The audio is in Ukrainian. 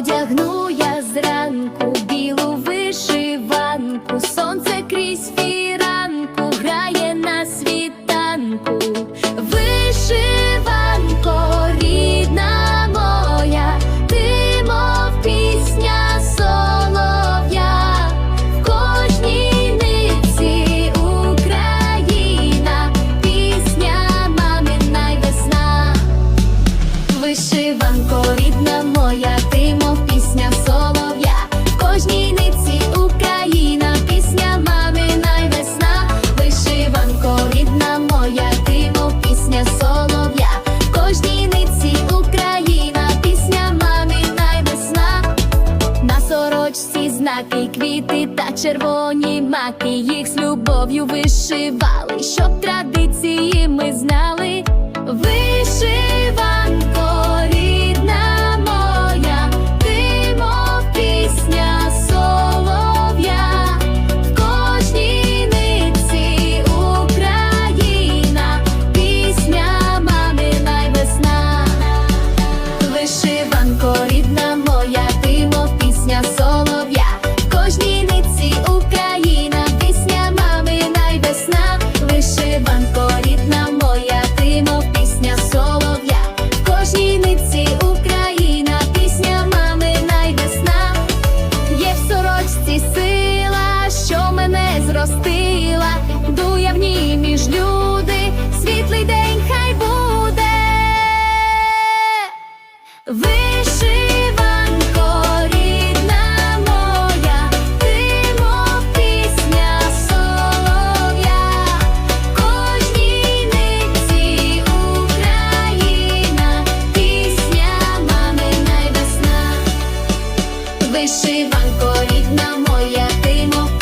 Одягну я зранку білу вишиванку, сонце крізь фіранку грає на світанку. Вишиванко, рідна моя, ти мов пісня солов'я, в кожній нитці Україна, пісня мамина й весна. Вишиванко, рідна моя, сорочці знаки, квіти та червоні маки, їх з любов'ю вишивали, щоб традиції ми знали. Вишиванко, мене зростила, дує в ній між люди, світлий день хай буде. Весна. Вишиванко, рідна моя, ти мов